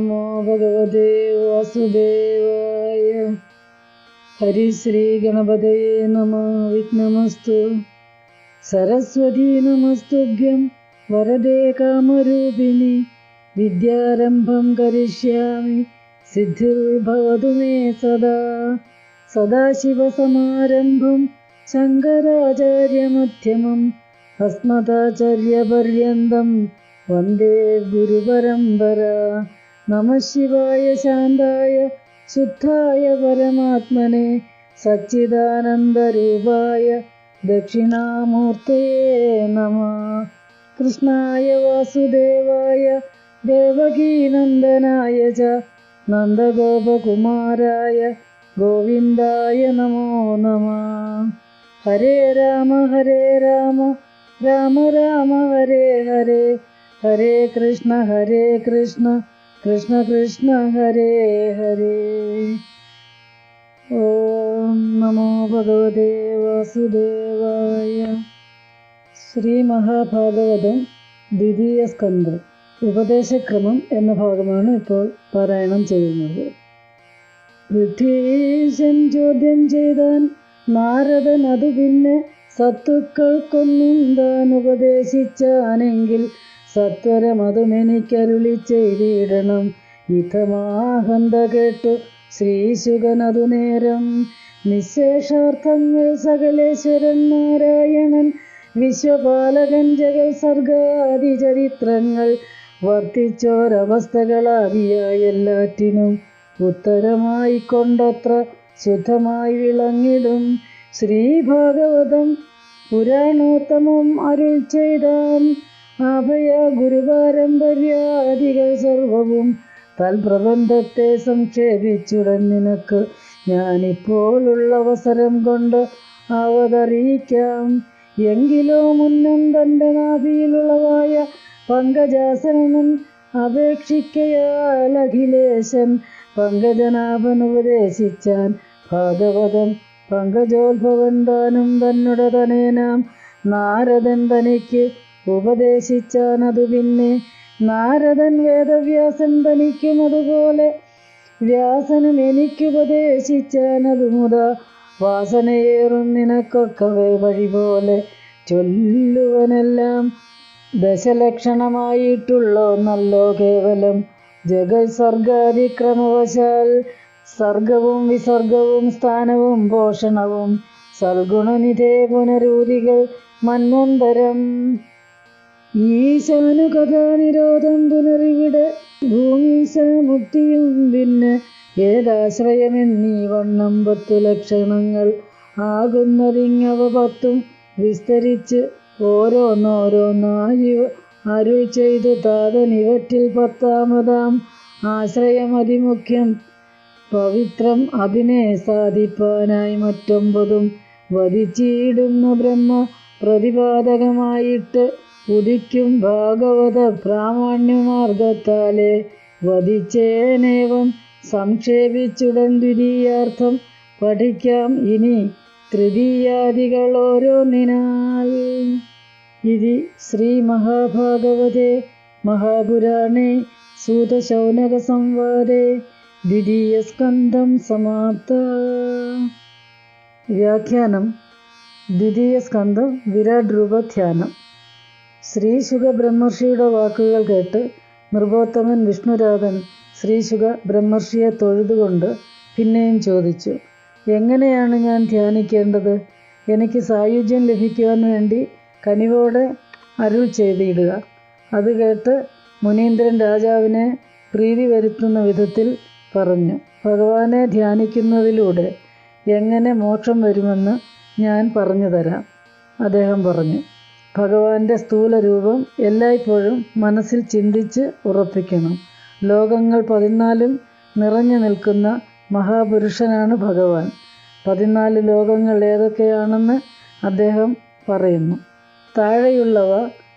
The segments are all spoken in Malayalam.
नमो भगवते वासुदेवाय। हरिश्रीगणपतये वि विघ्नमस्तु। सरस्वती नमस्तुभ्यं। वरदे कामरूपिणि। विद्यारम्भं करिष्यामि। सिद्धिर्भवतु मे सदा। सदाशिवसमारम्भं। शङ्कराचार्यमध्यमम् अस्मदाचार्यपर्यन्तं वन्दे गुरुपरम्परा। നമ ശിവായ ശാന്തായ ശുദ്ധായ പരമാത്മനെ സച്ചിദാനന്ദരൂപായ ദക്ഷിണാമൂർത്തേ നമ. കൃഷ്ണായ വാസുദേവായ ദേവകീനന്ദനായ ച നന്ദഗോപകുമാരായ ഗോവിന്ദായ നമോ നമ. ഹരേ രാമ ഹരേ രാമ രാമ രാമ ഹരേ ഹരേ. ഹരേ കൃഷ്ണ ഹരേ കൃഷ്ണ. കൃഷ്ണ കൃഷ്ണ ഹരേ ഹരേ. ഓം നമോ ഭഗവതേ വാസുദേവായ ശ്രീമഹാഭാഗവതം ദ്വിതീയ സ്കന്ധം ഉപദേശക്രമം എന്ന ഭാഗമാണ് ഇപ്പോൾ പാരായണം ചെയ്യുന്നത്. പൃഥ്വീശൻ ചോദ്യം ചെയ്താൻ നാരദൻ അതു പിന്നെ സത്തുക്കൾക്കൊന്നും താൻ ഉപദേശിച്ചാനെങ്കിൽ സത്വരമതുമെനിക്കരുളി ചെയ്തിടണം. ഇതമാഹന്ത കേട്ടു ശ്രീശുകനതു നേരം. നിശേഷാർത്ഥങ്ങൾ സകലേശ്വരൻ നാരായണൻ വിശ്വപാലകൻ ജഗൽ സർഗാദി ചരിത്രങ്ങൾ. വർത്തിച്ചോരവസ്ഥകളാദിയായ എല്ലാറ്റിനും ഉത്തരമായി കൊണ്ടത്ര ശുദ്ധമായി വിളങ്ങിടും. ശ്രീഭാഗവതം പുരാണോത്തമം അരുൾ ചെയ്താം അഭയ ഗുരുപാരമ്പര്യാദികൾ സർവവും തൽപ്രബന്ധത്തെ സംക്ഷേപിച്ചുടൻ നിനക്ക് ഞാനിപ്പോഴുള്ള അവസരം കൊണ്ട് അവതറിയിക്കാം. എങ്കിലോ മുന്നം തന്റെ നാഭിയിലുള്ളതായ പങ്കജാസനൻ അപേക്ഷിക്കയാൽ അഖിലേശൻ പങ്കജനാഭൻ ഉപദേശിച്ചാൻ ഭാഗവതം പങ്കജോത്ഭവൻ താനും തന്നുട തനേനാം നാരദൻ തനിക്ക് ഉപദേശിച്ചാൻ അതു പിന്നെ നാരദൻ വേദവ്യാസൻ തനിക്കും അതുപോലെ വ്യാസനും എനിക്കുപദേശിച്ചാനതു മുത വാസനയേറും നിനക്കൊക്കവേ വഴി പോലെ ചൊല്ലുവനെല്ലാം ദശലക്ഷണമായിട്ടുള്ളോ നല്ലോ കേവലം ജഗത് സർഗാതിക്രമവശാൽ സർഗവും വിസർഗവും സ്ഥാനവും പോഷണവും സൽഗുണനിധേ പുനരൂതികൾ മന്വന്തരം ഈശാനു കഥാനിരോധം പുനറിവിടെ. ഭൂമീശ മുക്തിയും പിന്നെ ഏതാശ്രയമെന്നീ വണ്ണം പത്തു ലക്ഷണങ്ങൾ. ആകുന്നതിങ്ങവ പത്തും വിസ്തരിച്ച് ഓരോന്നോരോന്നായി അരുൾ ചെയ്തു താതനിവറ്റിൽ പത്താമതാം ആശ്രയം അതിമുഖ്യം പവിത്രം അതിനെ സാധിപ്പാനായി മറ്റൊമ്പതും വധിച്ചിടുന്ന ബ്രഹ്മ പ്രതിപാദകമായിട്ട് ഉദിക്കും ഭാഗവത പ്രാമാണ്യമാർഗത്താലെ വധിച്ചേനേവം സംക്ഷേപിച്ചുടൻ ദ്വിതീയാർത്ഥം പഠിക്കാം ഇനി തൃതീയാദികൾ ഓരോന്നിനാൽ. ഇതി ശ്രീമഹാഭാഗവതേ മഹാപുരാണേ സൂതശൗനകസംവാദേ ദ്വിതീയസ്കന്ധം സമാപ്ത. വ്യാഖ്യാനം ദ്വിതീയസ്കന്ധം വിരാട് രൂപധ്യാനം ശ്രീശുഖ ബ്രഹ്മർഷിയുടെ വാക്കുകൾ കേട്ട് നൃപോത്തമൻ വിഷ്ണുരാധൻ ശ്രീശുഖ ബ്രഹ്മർഷിയെ തൊഴുതുകൊണ്ട് പിന്നെയും ചോദിച്ചു എങ്ങനെയാണ് ഞാൻ ധ്യാനിക്കേണ്ടത്? എനിക്ക് സായുജ്യം ലഭിക്കുവാൻ വേണ്ടി കനിവോടെ അരുൾ ചെയ്തിടുക. അത് കേട്ട് മുനീന്ദ്രൻ രാജാവിനെ പ്രീതി വരുത്തുന്ന വിധത്തിൽ പറഞ്ഞു ഭഗവാനെ ധ്യാനിക്കുന്നതിലൂടെ എങ്ങനെ മോക്ഷം വരുമെന്ന് ഞാൻ പറഞ്ഞു തരാം അദ്ദേഹം പറഞ്ഞു. ഭഗവാന്റെ സ്ഥൂല രൂപം എല്ലായ്പ്പോഴും മനസ്സിൽ ചിന്തിച്ച് ഉറപ്പിക്കണം. ലോകങ്ങൾ പതിനാലും നിറഞ്ഞു നിൽക്കുന്ന മഹാപുരുഷനാണ് ഭഗവാൻ. പതിനാല് ലോകങ്ങൾ ഏതൊക്കെയാണെന്ന് അദ്ദേഹം പറയുന്നു. താഴെയുള്ളവ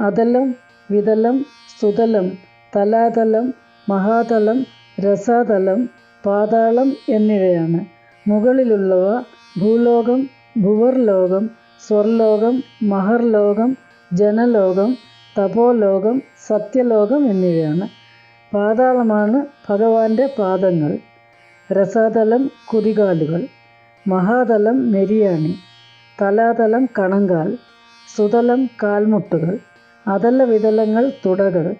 അതലം വിതലം സുതലം തലാതലം മഹാതലം രസാതലം പാതാളം എന്നിവയാണ്. മുകളിലുള്ളവ ഭൂലോകം ഭുവർലോകം സ്വർലോകം മഹർലോകം ജനലോകം തപോലോകം സത്യലോകം എന്നിവയാണ്. പാതാളമാണ് ഭഗവാന്റെ പാദങ്ങൾ. രസാതലം കുതികാലുകൾ. മഹാതലം നെരിയാണി തലാതലം കണങ്കാൽ. സുതലം കാൽമുട്ടുകൾ. അതല വിതലങ്ങൾ തുടകൾ.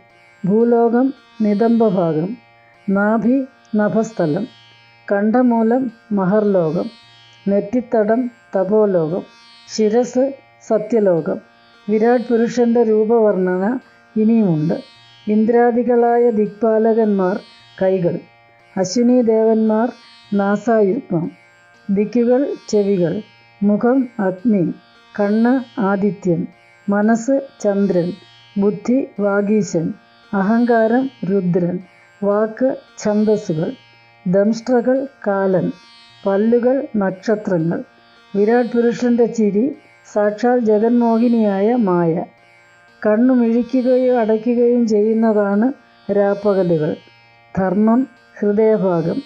ഭൂലോകം നിതംബഭാഗം. നാഭി നഭസ്ഥലം. കണ്ഠമൂലം മഹർലോകം. നെറ്റിത്തടം തപോലോകം. ശിരസ് സത്യലോകം. വിരാട് പുരുഷന്റെ രൂപവർണന ഇനിയുമുണ്ട്. ഇന്ദ്രാദികളായ ദിക്പാലകന്മാർ കൈകൾ. അശ്വിനി ദേവന്മാർ നാസായുഗ്മം ദിക്കുകൾ ചെവികൾ. മുഖം അഗ്നി. കണ്ണ് ആദിത്യൻ. മനസ്സ് ചന്ദ്രൻ. ബുദ്ധി വാഗീശൻ. അഹങ്കാരം രുദ്രൻ. വാക്ക് ഛന്ദസ്സുകൾ. ദംഷ്ട്രകൾ കാലൻ. പല്ലുകൾ നക്ഷത്രങ്ങൾ. വിരാട് പുരുഷന്റെ ചിരി സാക്ഷാൽ ജഗന്മോഹിനിയായ മായ. കണ്ണു മിഴിക്കുകയും അടയ്ക്കുകയും ചെയ്യുന്നതാണ് രാപ്പകലുകൾ. ധർമ്മം ഹൃദയഭാഗം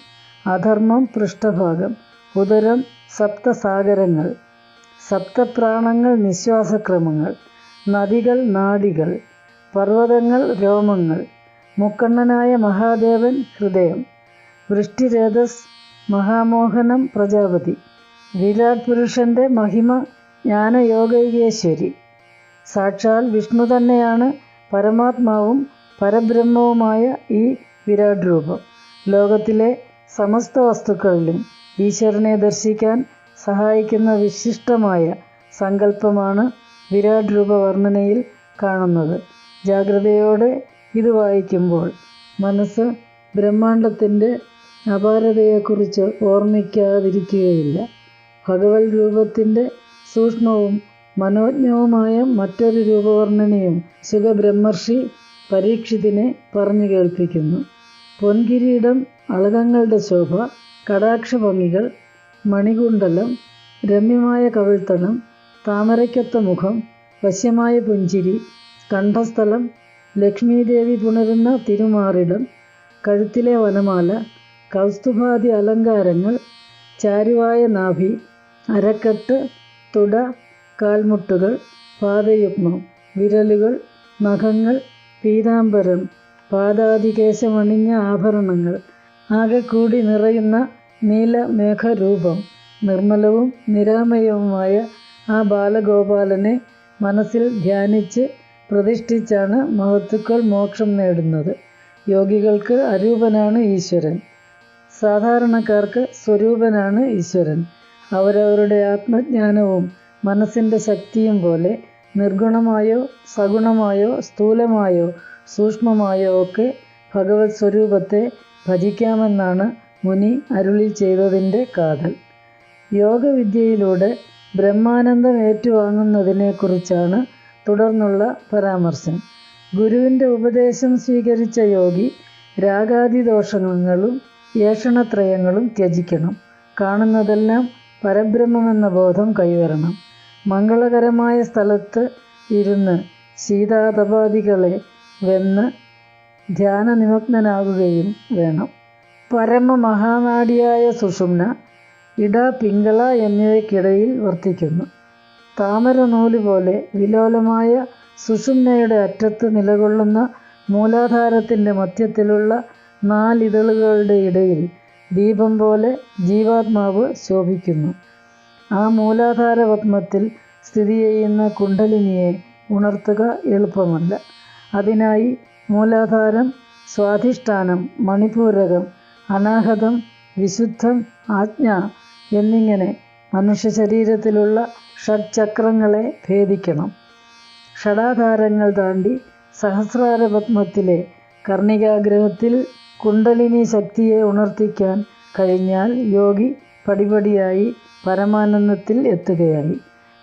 അധർമ്മം പൃഷ്ഠഭാഗം ഉദരം സപ്തസാഗരങ്ങൾ സപ്തപ്രാണങ്ങൾ നിശ്വാസക്രമങ്ങൾ നദികൾ നാടികൾ പർവതങ്ങൾ രോമങ്ങൾ മുക്കണ്ണനായ മഹാദേവൻ ഹൃദയം വൃഷ്ടിരേതസ് മഹാമോഹനം പ്രജാപതി. വിരാട് പുരുഷന്റെ മഹിമ ജ്ഞാനയോഗൈകേശ്വരി. സാക്ഷാൽ വിഷ്ണു തന്നെയാണ് പരമാത്മാവും പരബ്രഹ്മവുമായ ഈ വിരാട് രൂപം ലോകത്തിലെ സമസ്ത വസ്തുക്കളിലും ഈശ്വരനെ ദർശിക്കാൻ സഹായിക്കുന്ന വിശിഷ്ടമായ സങ്കല്പമാണ് വിരാട് രൂപ വർണനയിൽ കാണുന്നത്. ജാഗ്രതയോടെ ഇത് വായിക്കുമ്പോൾ മനസ്സ് ബ്രഹ്മാണ്ടത്തിന്റെ അപാരതയെക്കുറിച്ച് ഓർമ്മിക്കാതിരിക്കുകയില്ല. ഭഗവത് രൂപത്തിന്റെ സൂക്ഷ്മവും മനോജ്ഞവുമായ മറ്റൊരു രൂപവർണനയും സുഖബ്രഹ്മർഷി പരീക്ഷിതിനെ പറഞ്ഞു കേൾപ്പിക്കുന്നു. പൊൻകിരീടം അളകങ്ങളുടെ ശോഭ കടാക്ഷഭംഗികൾ മണികുണ്ടലം രമ്യമായ കവിൾത്തണം താമരയ്ക്കൊത്ത മുഖം വശ്യമായ പുഞ്ചിരി കണ്ഠസ്ഥലം ലക്ഷ്മീദേവി പുണരുന്ന തിരുമാറിടം കഴുത്തിലെ വനമാല കൗസ്തുഭാദി അലങ്കാരങ്ങൾ ചാരുവായ നാഭി അരക്കെട്ട് തുട കാൽമുട്ടുകൾ പാദയുഗ്മം വിരലുകൾ നഖങ്ങൾ പീതാംബരം പാദാതികേശമണിഞ്ഞ ആഭരണങ്ങൾ ആകെ കൂടി നിറയുന്ന നീലമേഘരൂപം നിർമ്മലവും നിരാമയവുമായ ആ ബാലഗോപാലനെ മനസ്സിൽ ധ്യാനിച്ച് പ്രതിഷ്ഠിച്ചാണ് മഹത്തുക്കൾ മോക്ഷം നേടുന്നത്. യോഗികൾക്ക് അരൂപനാണ് ഈശ്വരൻ. സാധാരണക്കാർക്ക് സ്വരൂപനാണ് ഈശ്വരൻ. അവരവരുടെ ആത്മജ്ഞാനവും മനസ്സിന്റെ ശക്തിയും പോലെ നിർഗുണമായോ സഗുണമായോ സ്ഥൂലമായോ സൂക്ഷ്മമായോ ഒക്കെ ഭഗവത് സ്വരൂപത്തെ ഭജിക്കാമെന്നാണ് മുനി അരുളി ചെയ്തതിന്റെ കാതൽ. യോഗവിദ്യയിലൂടെ ബ്രഹ്മാനന്ദം ഏറ്റുവാങ്ങുന്നതിനെക്കുറിച്ചാണ് തുടർന്നുള്ള പരാമർശം. ഗുരുവിന്റെ ഉപദേശം സ്വീകരിച്ച യോഗി രാഗാദി ദോഷങ്ങളും ഏഷണത്രയങ്ങളും ത്യജിക്കണം. കാണുന്നതെല്ലാം പരബ്രഹ്മമെന്ന ബോധം കൈവരണം. മംഗളകരമായ സ്ഥലത്ത് ഇരുന്ന് ശീതാതപാദികളെ വെന്ന് ധ്യാന നിമഗ്നനാകുകയും വേണം. പരമ പരമമഹാനാടിയായ സുഷുമ്ന ഇട പിങ്കള എന്നിവയ്ക്കിടയിൽ വർത്തിക്കുന്നു. താമര നൂൽ പോലെ വിലോലമായ സുഷുമ്നയുടെ അറ്റത്ത് നിലകൊള്ളുന്ന മൂലാധാരത്തിന്റെ മധ്യത്തിലുള്ള നാലിതളുകളുടെ ഇടയിൽ ദീപം പോലെ ജീവാത്മാവ് ശോഭിക്കുന്നു. ആ മൂലാധാര പത്മത്തിൽ സ്ഥിതി ചെയ്യുന്ന കുണ്ടലിനിയെ ഉണർത്തുക എളുപ്പമല്ല. അതിനായി മൂലാധാരം സ്വാധിഷ്ഠാനം മണിപൂരകം അനാഹതം വിശുദ്ധം ആജ്ഞ എന്നിങ്ങനെ മനുഷ്യ ശരീരത്തിലുള്ള ഷഡ്ചക്രങ്ങളെ ഭേദിക്കണം. ഷടാധാരങ്ങൾ താണ്ടി സഹസ്രാര പത്മത്തിലെ കർണികാഗ്രഹത്തിൽ കുണ്ടലിനി ശക്തിയെ ഉണർത്തിക്കാൻ കഴിഞ്ഞാൽ യോഗി പടിപടിയായി പരമാനന്ദത്തിൽ എത്തുകയായി.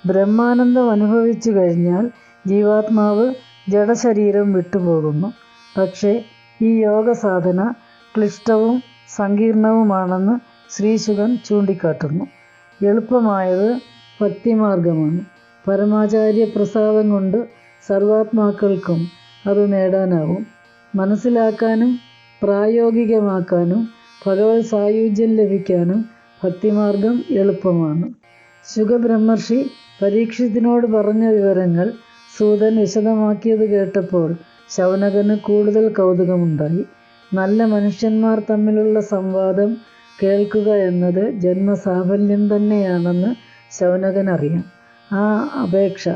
ബ്രഹ്മാനന്ദം അനുഭവിച്ചു കഴിഞ്ഞാൽ ജീവാത്മാവ് ജഡശരീരം വിട്ടുപോകുന്നു. പക്ഷേ ഈ യോഗ സാധന ക്ലിഷ്ടവും സങ്കീർണവുമാണെന്ന് ശ്രീശുഖൻ ചൂണ്ടിക്കാട്ടുന്നു. എളുപ്പമായത് ഭക്തിമാർഗമാണ്. പരമാചാര്യ പ്രസാദം കൊണ്ട് സർവാത്മാക്കൾക്കും അത് നേടാനാവും. മനസ്സിലാക്കാനും പ്രായോഗികമാക്കാനും ഭഗവത് സായുജ്യം ലഭിക്കാനും ഭക്തിമാർഗം എളുപ്പമാണ്. ശുഖബ്രഹ്മർഷി പരീക്ഷത്തിനോട് പറഞ്ഞ വിവരങ്ങൾ സൂതൻ വിശദമാക്കിയത് കേട്ടപ്പോൾ ശൗനകന് കൂടുതൽ കൗതുകമുണ്ടായി. നല്ല മനുഷ്യന്മാർ തമ്മിലുള്ള സംവാദം കേൾക്കുക എന്നത് ജന്മസാഫല്യം തന്നെയാണെന്ന് ശൗനകൻ അറിയാം. ആ അപേക്ഷ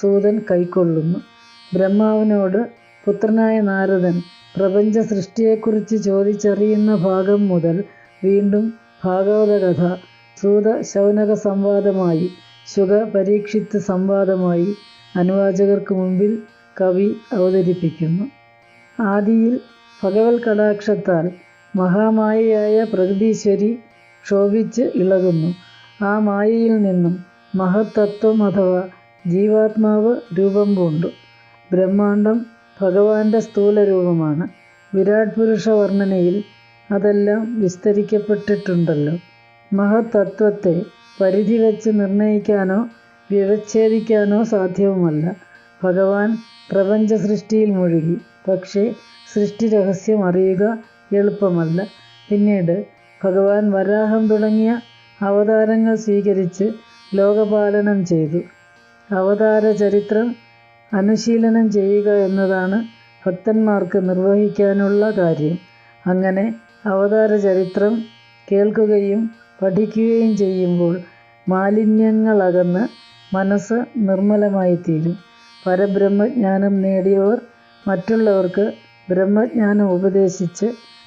സൂതൻ കൈക്കൊള്ളുന്നു. ബ്രഹ്മാവിനോട് പുത്രനായ നാരദൻ പ്രപഞ്ച സൃഷ്ടിയെക്കുറിച്ച് ചോദിച്ചറിയുന്ന ഭാഗം മുതൽ വീണ്ടും ഭാഗവത കഥ സൂത ശൗനക സംവാദമായി ശുഗ പരീക്ഷിത്ത് സംവാദമായി അനുവാചകർക്ക് മുമ്പിൽ കവി അവതരിപ്പിക്കുന്നു. ആദിയിൽ ഭഗവത് കടാക്ഷത്താൽ മഹാമായയായ പ്രകൃതീശ്വരി ക്ഷോഭിച്ച് ഇളകുന്നു. ആ മായയിൽ നിന്നും മഹത്തത്വം അഥവാ ജീവാത്മാവ് രൂപം പൂണ്ടു. ബ്രഹ്മാണ്ടം ഭഗവാന്റെ സ്ഥൂല രൂപമാണ് വിരാട് പുരുഷ വർണനയിൽ അതെല്ലാം വിസ്തരിക്കപ്പെട്ടിട്ടുണ്ടല്ലോ. മഹത്തത്വത്തെ പരിധി വെച്ച് നിർണയിക്കാനോ വ്യവച്ഛേദിക്കാനോ സാധ്യവുമല്ല ഭഗവാൻ പ്രപഞ്ച സൃഷ്ടിയിൽ മുഴുകി. പക്ഷേ സൃഷ്ടി രഹസ്യം അറിയുക എളുപ്പമല്ല. പിന്നീട് ഭഗവാൻ വരാഹം തുടങ്ങിയ അവതാരങ്ങൾ സ്വീകരിച്ച് ലോകപാലനം ചെയ്തു. അവതാര ചരിത്രം അനുശീലനം ചെയ്യുക എന്നതാണ് ഭക്തന്മാർക്ക് നിർവഹിക്കാനുള്ള കാര്യം. അങ്ങനെ അവതാര ചരിത്രം കേൾക്കുകയും പഠിക്കുകയും ചെയ്യുമ്പോൾ മാലിന്യങ്ങളകന്ന് മനസ്സ് നിർമ്മലമായിത്തീരും. പരബ്രഹ്മജ്ഞാനം നേടിയവർ മറ്റുള്ളവർക്ക് ബ്രഹ്മജ്ഞാനം ഉപദേശിച്ച്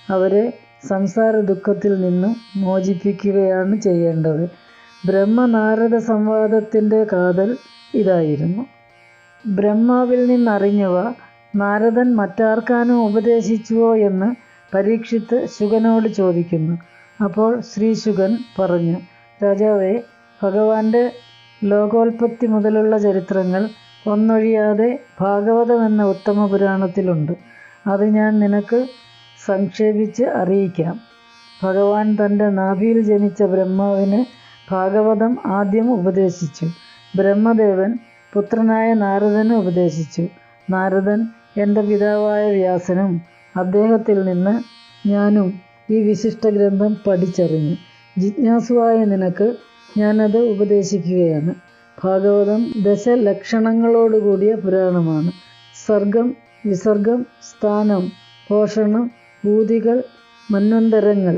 അവരെ സംസാര ദുഃഖത്തിൽ നിന്നും മോചിപ്പിക്കുകയാണ് ചെയ്യേണ്ടത്. ബ്രഹ്മനാരദ സംവാദത്തിന്റെ കാതൽ ഇതായിരുന്നു. ബ്രഹ്മാവിൽ നിന്നറിഞ്ഞവ നാരദൻ മറ്റാർക്കാനും ഉപദേശിച്ചുവോ എന്ന് പരീക്ഷിത്ത് ശുഗനോട് ചോദിക്കുന്നു. അപ്പോൾ ശ്രീ ശുഗൻ പറഞ്ഞു രാജാവേ ഭഗവാന്റെ ലോകോൽപത്തി മുതലുള്ള ചരിത്രങ്ങൾ ഒന്നൊഴിയാതെ ഭാഗവതം എന്ന ഉത്തമ പുരാണത്തിലുണ്ട്. അത് ഞാൻ നിനക്ക് സംക്ഷേപിച്ച് അറിയിക്കാം. ഭഗവാൻ തന്റെ നാഭിയിൽ ജനിച്ച ബ്രഹ്മാവിന് ഭാഗവതം ആദ്യം ഉപദേശിച്ചു. ബ്രഹ്മദേവൻ പുത്രനായ നാരദന് ഉപദേശിച്ചു. നാരദൻ എന്റെ പിതാവായ വ്യാസനും അദ്ദേഹത്തിൽ നിന്ന് ഞാനും ഈ വിശിഷ്ട ഗ്രന്ഥം പഠിച്ചറിഞ്ഞു. ജിജ്ഞാസുവായ നിനക്ക് ഞാനത് ഉപദേശിക്കുകയാണ്. ഭാഗവതം ദശലക്ഷണങ്ങളോടുകൂടിയ പുരാണമാണ്. സർഗം വിസർഗം സ്ഥാനം പോഷണം ഭൂതികൾ മന്വന്തരങ്ങൾ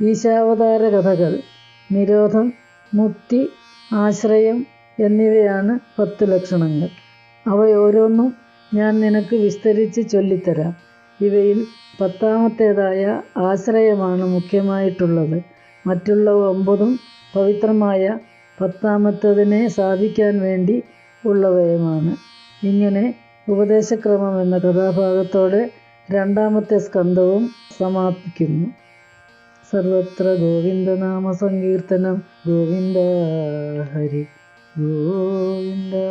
ഈശാവതാര കഥകൾ നിരോധം മുക്തി ആശ്രയം എന്നിവയാണ് പത്ത് ലക്ഷണങ്ങൾ. അവയോരോന്നും ഞാൻ നിനക്ക് വിസ്തരിച്ച് ചൊല്ലിത്തരാം. ഇവയിൽ പത്താമത്തേതായ ആശ്രയമാണ് മുഖ്യമായിട്ടുള്ളത്. മറ്റുള്ള ഒമ്പതും പവിത്രമായ പത്താമത്തതിനെ സാധിക്കാൻ വേണ്ടി ഉള്ളവയുമാണ്. ഇങ്ങനെ ഉപദേശക്രമം എന്ന കഥാഭാഗത്തോടെ രണ്ടാമത്തെ സ്കന്ധവും സമാപിക്കുന്നു. സർവത്ര ഗോവിന്ദനാമ സങ്കീർത്തനം ഗോവിന്ദ ഹരി. Govinda